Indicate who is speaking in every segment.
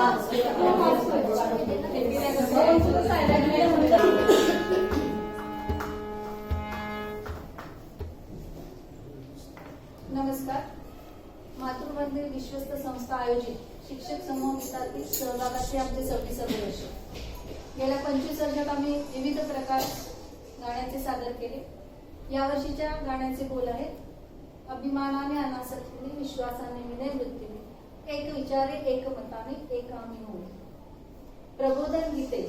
Speaker 1: नमस्कार. मातृवंदे विश्वस्त संस्था आयोजित शिक्षक समूह गीतातील सहभागाचे आमचे सव्वीस वर्ष. गेल्या पंचवीस वर्षात आम्ही विविध प्रकार गाण्याचे सादर केले. यावर्षीच्या गाण्याचे बोल आहेत. अभिमानाने अनासक्तीने विश्वासाने विनय वृत्तीने एक विचारे एक मताने एक आम्ही होऊ प्रबोधन गीते.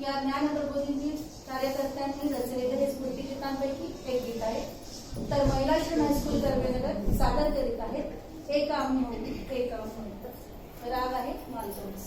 Speaker 1: या ज्ञान प्रबोधिनी कार्यकर्त्यांनी रचलेले हे स्मृतिगीतांपैकी एक गीत आहे. तर महिला शिक्षण हायस्कूल कर्वेनगर सादर करीत आहेत. एक आम्ही होऊ एक आम्ही होऊ राग आहे मालचोस